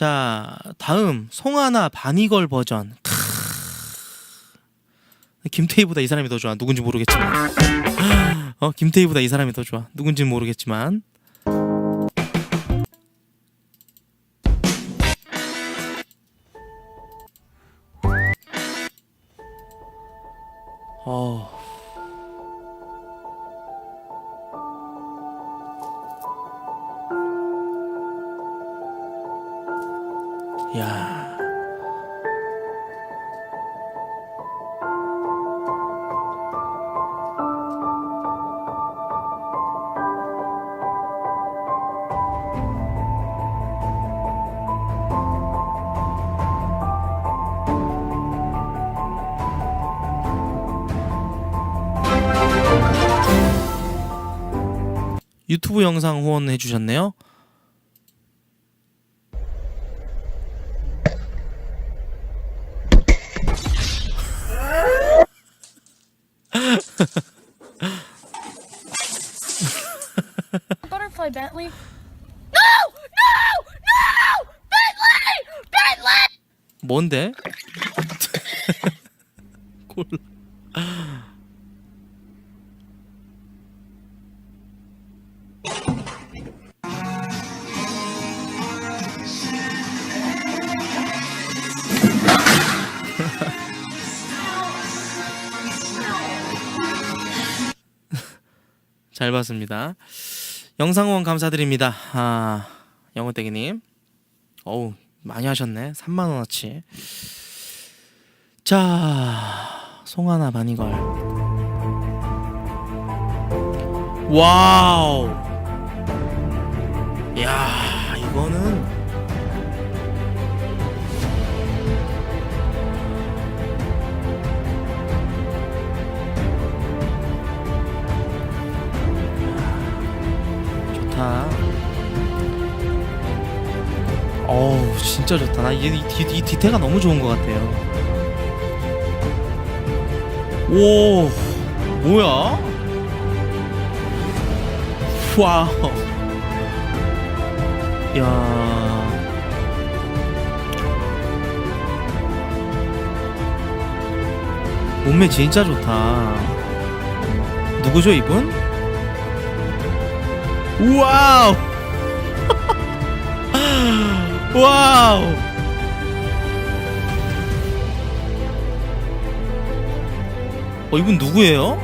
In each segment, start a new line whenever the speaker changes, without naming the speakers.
자, 다음 송하나 바니걸 버전. 크... 김태희보다 이 사람이 더 좋아. 누군지 모르겠지만. 어, 김태희보다 이 사람이 더 좋아. 누군지 는 모르겠지만. 어. 야. 유튜브 영상 후원해 주셨네요.
Butterfly Bentley. No! No! No! Bentley! Bentley!
뭔데? 콜라. 잘 봤습니다. 영상 후원 감사드립니다. 아, 영어대기님. 어우, 많이 하셨네. 3만 원어치. 자, 송하나 바니걸. 와우. 야, 좋다. 어우, 진짜 좋다. 나 이, 이, 이, 이 디테가 너무 좋은 것 같아요. 오, 뭐야? 와우. 야. 몸매 진짜 좋다. 누구죠, 이분? 와우! 와우! 어, 이분 누구예요?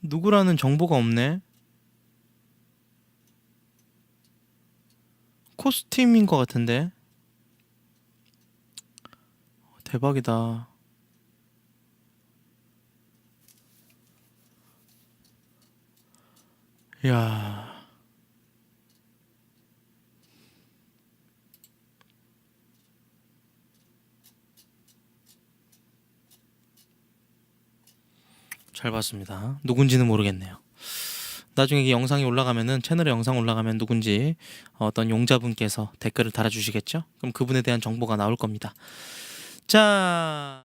누구라는 정보가 없네. 코스튬인 것 같은데. 대박이다. 야. 잘 봤습니다. 누군지는 모르겠네요. 나중에 이 영상이 올라가면은 채널에 영상 올라가면 누군지 어떤 용자분께서 댓글을 달아주시겠죠? 그럼 그분에 대한 정보가 나올 겁니다. 자.